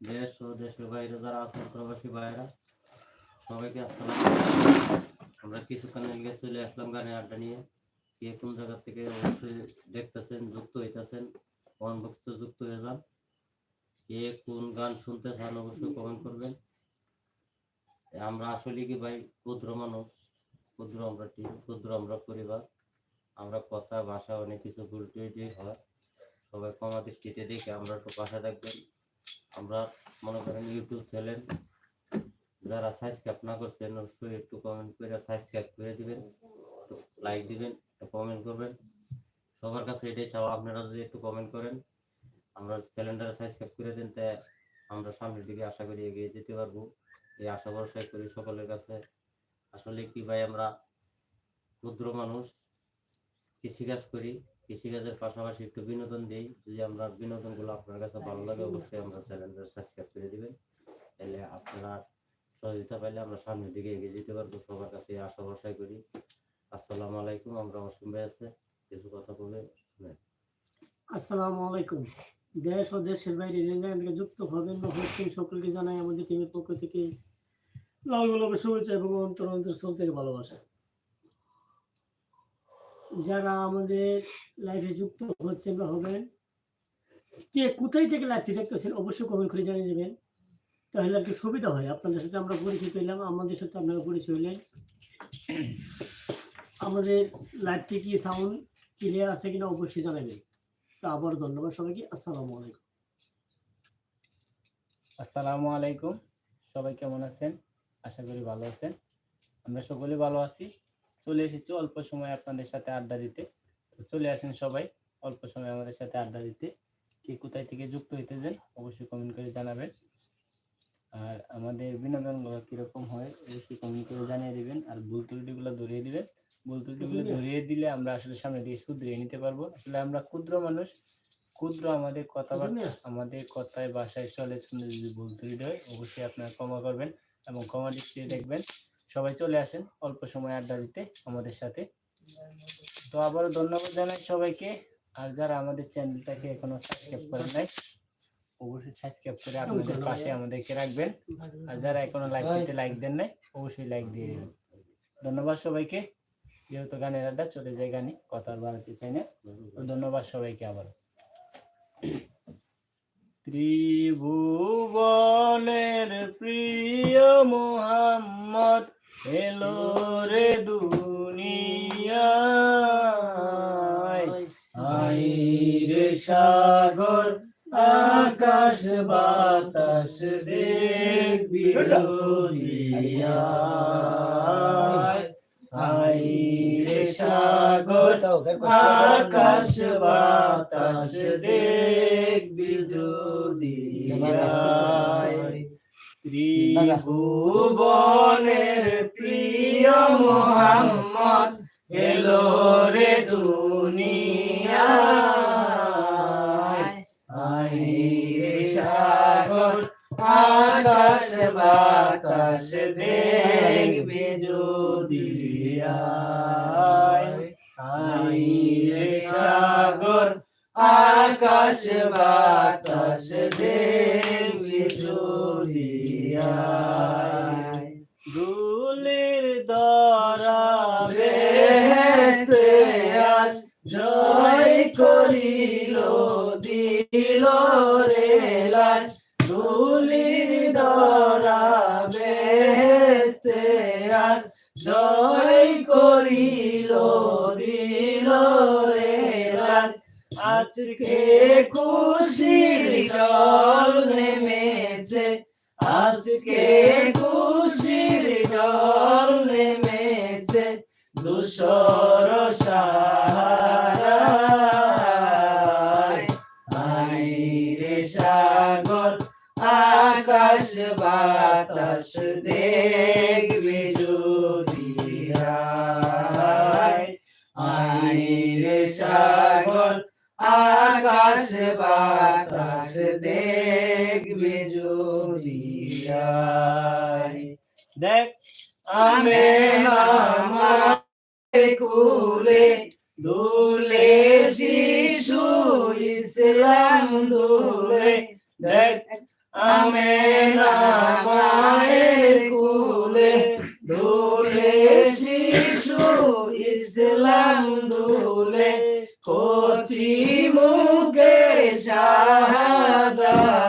দেশ ও দেশের বাইরে যারা আছেন প্রবাসী ভাইয়েরা, সবাইকে আসসালাম আমরা কিছুক্ষণ আগে চলে আসলাম গানে আড্ডা নিয়ে। কে কোন জায়গা থেকে অবশ্যই দেখতেছেন, যুক্ত হইতেছেন, কমেন্ট যুক্ত হয়ে যান। কে কোন গান শুনতে চান অবশ্যই কমেন্ট করবেন। আমরা আসলে কি ভাই, ক্ষুদ্র মানুষ, ক্ষুদ্র আমরা টিম, ক্ষুদ্র আমরা পরিবার, আমরা কথা, ভাষা, অনেক কিছু ভুল টুটি হয়। সবাই ক্ষমা দৃষ্টিতে দেখে আমরা একটু পাশে থাকবেন। আমরা মনে করেন ইউটিউব চ্যানেল যারা সাবস্ক্রাইব না করছেন অবশ্যই একটু কমেন্ট করে সাবস্ক্রাইব করে দিবেন লাইক দিবেন কমেন্ট করবেন। সবার কাছে এটাই চাও আপনারা যদি একটু কমেন্ট করেন, আমরা চ্যানেলটা সাবস্ক্রাইব করে দেন তাই আমরা সামনের দিকে আশা করি এগিয়ে যেতে পারব। এই আশা ভরসাই করি সকলের কাছে। আসলে কি ভাই, আমরা ক্ষুদ্র মানুষ, কৃষিকাজ করি কৃষিকাজের পাশাপাশি একটু বিনোদন দিই। যদি আমরা বিনোদনগুলো আপনার কাছে ভালো লাগে, অবশ্যই আমরা চ্যানেলটা সাবস্ক্রাইব করে দিবেন। তাহলে আপনারা সহযোগিতা পাইলে আমরা সামনের দিকে এগিয়ে যেতে পারব। সবার কাছে আশা ভরসা করি। আসসালামু আলাইকুম, আমরা অসীম ভাই আছে। কিছু কথা বলে শুনেন। আসসালামু আলাইকুম। দেশ ও দেশের বাইরে থেকে যুক্ত হবেন বা হচ্ছেন সকলকে জানাই আমাদের টিমের পক্ষ থেকে লাল গোলাপের শুভেচ্ছা এবং অন্তর অন্তরস্থল থেকে ভালোবাসা। যারা আমাদের লাইভে যুক্ত হচ্ছেন বা হবেন, কে কোথায় থেকে লাইভটি দেখতেছেন অবশ্যই কমেন্ট করে জানিয়ে দেবেন। তাহলে আর কি সুবিধা হয়। আপনাদের সাথে আমরা পরিচিত হইলাম, আমাদের সাথে আপনারা পরিচয় হইলেন। আমাদের লাইভটি কি সাউন্ড ক্লিয়ার আছে কিনা অবশ্যই জানাবেন। তো আবার ধন্যবাদ সবাইকে। আসসালামু আলাইকুম। আসসালামু আলাইকুম। সবাই কেমন আছেন? আশা করি ভালো আছেন। আমরা সকলে ভালো আছি। চলে এসেছি অল্প সময় আপনাদের সাথে আড্ডা দিতে। তো চলে আসেন সবাই অল্প সময় আমাদের সাথে আড্ডা দিতে। কে কোথায় থেকে যুক্ত হইতেছেন অবশ্যই কমেন্ট করে জানাবেন। আর আমাদের বিনোদনগুলো কীরকম হয় অবশ্যই কমেন্ট করে জানিয়ে দিবেন। আর ভুল ত্রুটিগুলো ধরিয়ে দিবেন। ভুল ত্রুটিগুলো ধরিয়ে দিলে আমরা আসলে সামনে দিয়ে শুধরিয়ে নিতে পারব। আসলে আমরা ক্ষুদ্র মানুষ। ক্ষুদ্র আমাদের কথাবার্তা আমাদের কথায় বাসায় চলে শুনে যদি ভুল ত্রুটি হয় অবশ্যই আপনারা ক্ষমা করবেন এবং ক্ষমা দৃষ্টিতে দেখবেন। সবাই চলে আসেন অল্প সময় আড্ডা দিতে আমাদের সাথে। তো আবারও ধন্যবাদ জানাই সবাইকে। আর যারা আমাদের চ্যানেলটাকে এখনও সাবস্ক্রাইব করেন নাই অবশ্যই সাবস্ক্রাইব করে আপনাদের পাশে আমাদেরকে রাখবেন। আর যারা এখনও লাইক দিতে লাইক দেন নাই অবশ্যই লাইক দিয়ে দেবেন। ধন্যবাদ সবাইকে। যেহেতু গানের আড্ডা চলে যায় গানে কথা বাড়াতে চাই না তো ধন্যবাদ সবাইকে আবার ত্রিভুবনের প্রিয় মোহাম্মদ এলো রে দুনিয়ায় আই রে সাগর, আকাশ বাতাস দেখবি আই রে সাগর, আকাশ বাতাস দেখবি যদি ত্রিভুবনের প্রিয় মোহাম্মদ এলো রে দুনিয়ায় আকাশ বাতাস যদি আয় দুলের দরা বেহেস্তে আজ জয় করিল দিল রে লাজ। দুলির দরা বেহেস্তে আজ জয় করিল দিল রে আজকে খুশির জল নেমেছে আজকে খুশির জল নেমেছে দুশর সাহারায় বাতাস দেখবে আয়। দেখ আমে আমার কুলে দুলে শিশু ইসলাম দুলে দেখ আমেনা মায়ের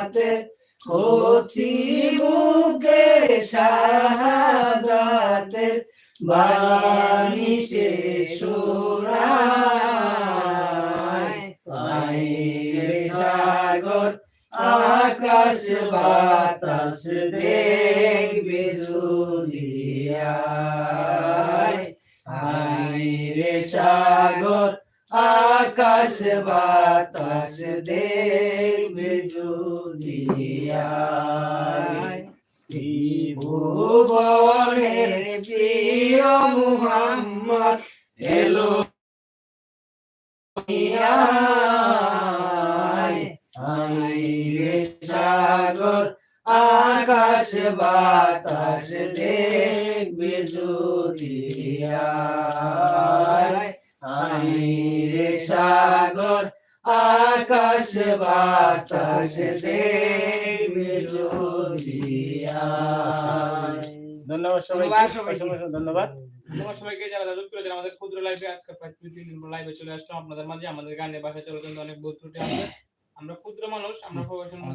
শাহাদাতে কচি মুখে শাহাদাতে বাণী সে সাগর, আকাশ বাতাস দেখবে রে সাগর, আকাশ বাতাস দেখবে ভুবনের প্রিয় মুহাম্মদ এলো সাগর আকাশ বাতাস দেখবে আইরে সাগর আকাশ বাতাস দেখবে জুলিয়ায় ধন্যবাদ সবাইকে ধন্যবাদ তোমার সবাইকে যারা করেছেন আমাদের ক্ষুদ্র লাইভে আজকে প্রায় দুই তিন দিন লাইভে চলে আসলাম আপনাদের মাঝে আমাদের গানে বাসায় চলে কিন্তু অনেক ত্রুটি আছে আমরা ক্ষুদ্র মানুষ আমরা প্রফেশনাল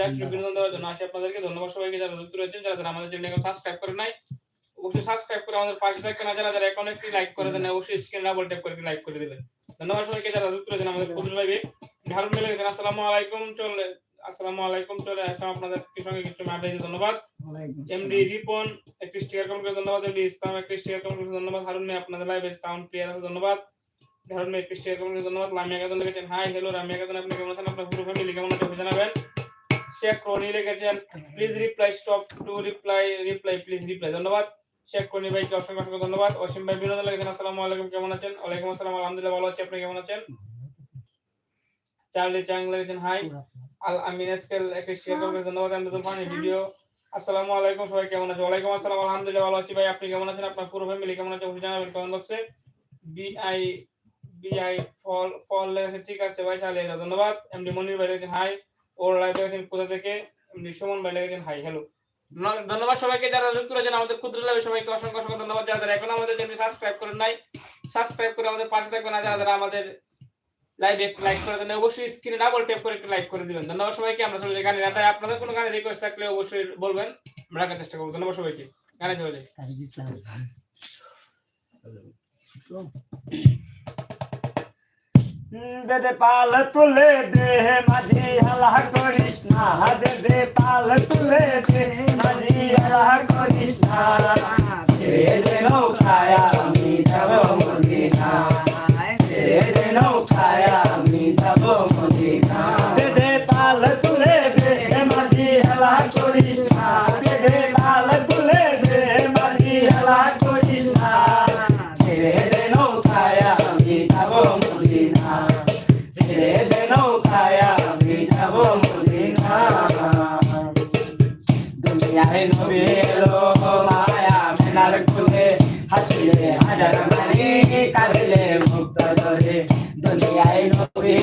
জাস্ট বিনোদন দেওয়ার জন্য আসি আপনাদেরকে। ধন্যবাদ সবাইকে যারা যুক্ত রয়েছেন যারা যারা আমাদের চ্যানেলকে সাবস্ক্রাইব করে নাই অবশ্যই সাবস্ক্রাইব করে আমাদের পাশে থাকবেন আর যারা যারা এখন একটি লাইক করে দেন অবশ্যই স্ক্রিন ডাবল ট্যাপ করে লাইক করে দিবেন। ধন্যবাদ সবাইকে যারা যুক্ত রয়েছেন আমাদের ক্ষুদ্র লাইভে মিলে আসসালামু আলাইকুম চলে আসসালামু আলাইকুম চলে আসলাম আপনাদের সঙ্গে কিছু ধন্যবাদ। এমডি রিপন একটি স্টিকার কমেন্ট ধন্যবাদ। এমডি ইসলাম একটি স্টিকার কমেন্ট ধন্যবাদ। হারুন মিয়া আপনাদের লাইভে সাউন্ড ক্লিয়ার আছে ধন্যবাদ। হারুন মিয়া একটি স্টিকার কমেন্ট ধন্যবাদ। লামিয়া লিখেছেন হাই হ্যালো রামিয়া আপনি কেমন আছেন? আপনার পুরো ফ্যামিলি কেমন আছে? জানাবেন শেখ রনি লিখেছেন please reply stop to reply reply please reply ধন্যবাদ। শেখ রনি ভাইকে অসংখ্য অসংখ্য ধন্যবাদ। অসীম ভাই বিনোদন লিখেছেন আসসালামু আলাইকুম কেমন আছেন? ওয়ালাইকুম আসসালাম আলহামদুলিল্লাহ ভালো আছি। আপনি কেমন আছেন? চার্লি চাং লিখেছেন হাই আল আমিন আজকাল একটা শেয়ার করবেন ধন্যবাদ আমি ফানি ভিডিও আসসালামু আলাইকুম সবাই কেমন আছেন? ওয়ালাইকুম আসসালাম আলহামদুলিল্লাহ ভালো আছি ভাই। আপনি কেমন আছেন? আপনার পুরো ফ্যামিলি কেমন আছে? অবশ্যই জানাবেন কমেন্ট বক্সে বিআই বিআই ফল ফল লেগেছে ঠিক আছে ভাই চালিয়ে যাও। ধন্যবাদ। এমডি মনির ভাই লেগেছেন হাই ওর লাইভ লেগেছেন কোথা থেকে? এমডি সুমন ভাই লেগেছেন হাই হ্যালো ধন্যবাদ সবাইকে যারা যুক্ত আমাদের ক্ষুদ্র লাইভে সবাইকে অসংখ্য অসংখ্য ধন্যবাদ। যারা এখন আমাদের চ্যানেল সাবস্ক্রাইব করেন নাই সাবস্ক্রাইব করে আমাদের পাশে থাকবেন। যারা যারা আমাদের লাইভ একটু লাইক করে দেন, অবশ্যই স্ক্রিনে ডাবল ট্যাপ করে একটু লাইক করে দিবেন। ধন্যবাদ সবাইকে, আমরা চলে যাই গানের আড্ডায়। আপনাদের কোনো গানের রিকোয়েস্ট থাকলে অবশ্যই বলবেন, আমরা রাখার চেষ্টা করব। ধন্যবাদ সবাইকে, গানে চলে দে দে পাল তুলে দে, মাঝি হালা করিস না। দে দে পাল তুলে দে, মাঝি হালা করিস না। হাসিলে কালে মুক্ত ধরে। দুনিয়ায় নবী